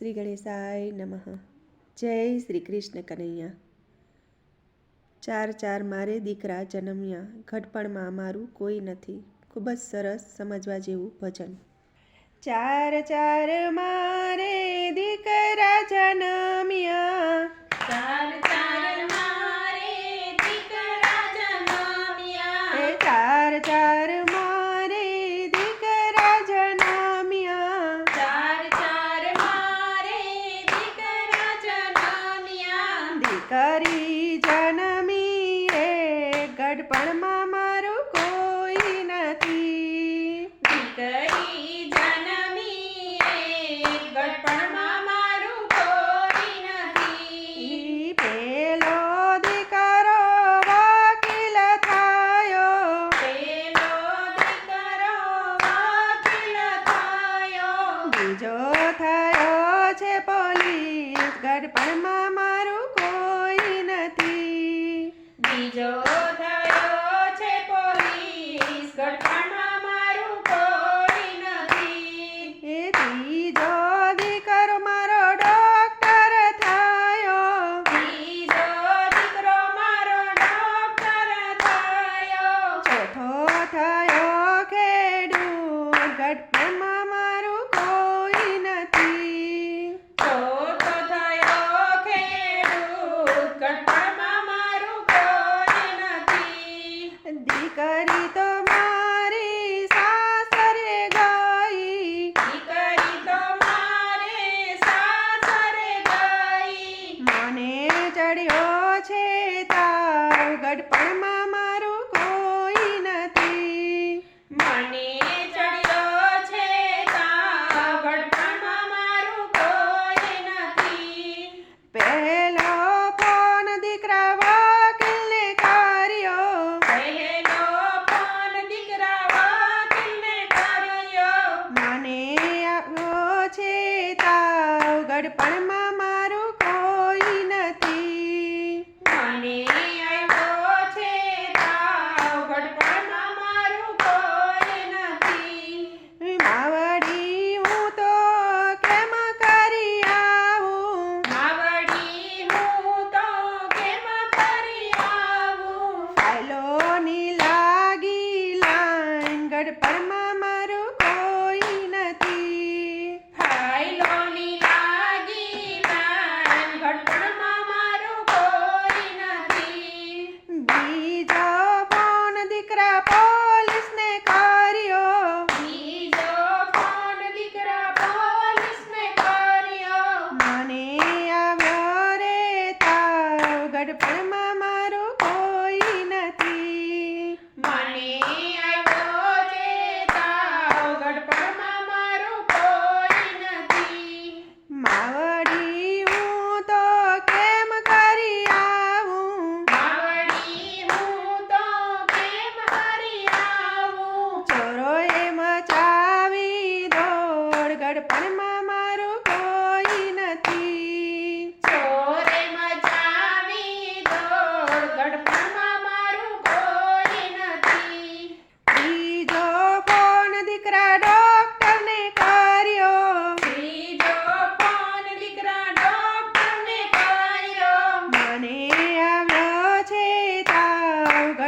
શ્રી ગણેશાય નમઃ. જય શ્રી કૃષ્ણ કનૈયા. ચાર ચાર મારે દીકરા જન્મ્યા. ઘટપણમાં મારું કોઈ નથી. ખૂબ જ સરસ સમજવા જેવું ભજન. ચાર ચાર મારે દીકરા જન્મ્યા. ચાર ચાર ગડપણમાં મારું કોઈ નથી. દીકરી જનમી મારું કોઈ નથી. પેલો દીકરો વકીલ થયો. બીજો થયો છે પોલીસ. ગડપણમાં મારું કોઈ નથી. બીજો ગડપણમાં મારો કોઈ નથી. મને આવ્યો છે તાવ હું તો કેમ કરી આવું? હું તો કેમ કરી આવું? ફાઈલોની લાગી લાઈન પોલીસને કા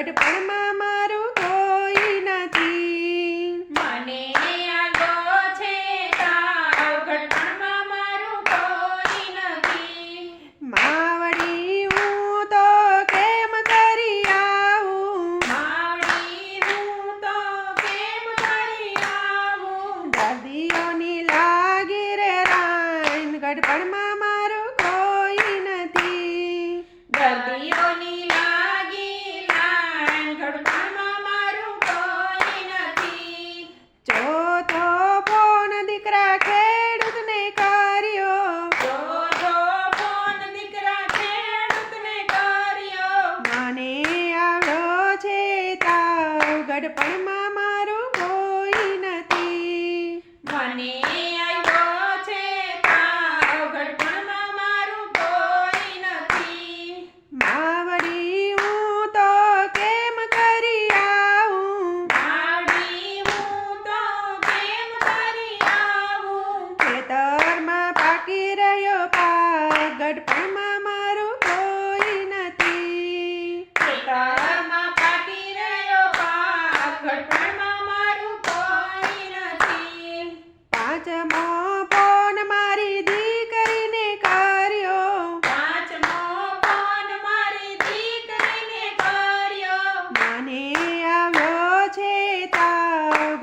started. Panama!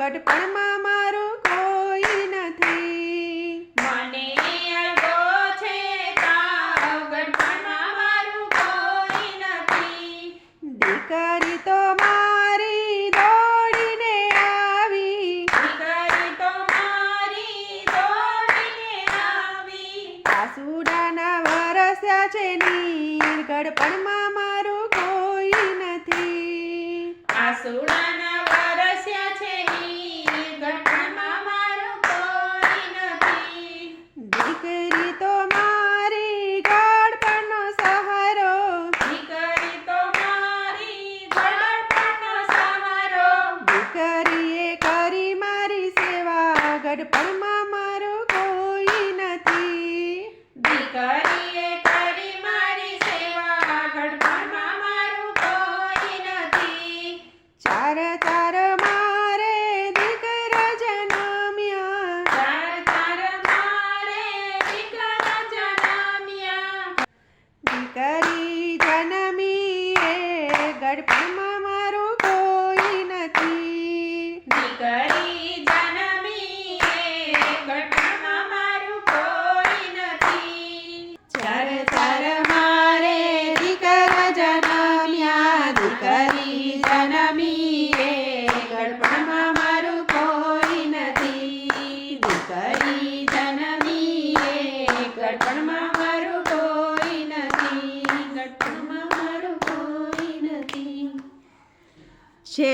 તાવ ગઢપણમાં મારું કોઈ નથી. મને આવ્યો છે ઘડપણમાં મારું કોઈ નથી. દીકરી તો મારી દોડીને આવી. દીકરી તો મારી દોડીને આવી. આસુડાના વરસ્યા છે નીર ગઢપણમાં મારું કોઈ નથી. આસુડાના વરસ્યા છે ઈ ઘડપણમાં મારું કોઈ નથી દીકરી તો મારી ગઢપણનો સહારો દીકરી તો મારી ઘડપણનો સહારો દીકરીએ કરી મારી સેવા મારો કોઈ નથી. દીકરીએ કરી મારી સેવા ઘડપણમાં મારું કોઈ નથી. ચાર ચાર મારે દીકરા જન્મ્યા ચાર ચાર મારે દીકરા જન્મ્યા દીકરી જન્મી એ ગઢપણમાં મારું કોઈ નથી દીકરી જન્મી એ ઘડપણમાં મારું કોઈ નથી ચાર ચાર મારે દીકરા જન્મ્યા દીકરી જન્મી એ ગઢપણમાં મારું કોઈ નથી દીકરી જન્મી એ ગઢપણમાં મારું કોઈ નથી ગઢપણમાં મારું કોઈ નથી જય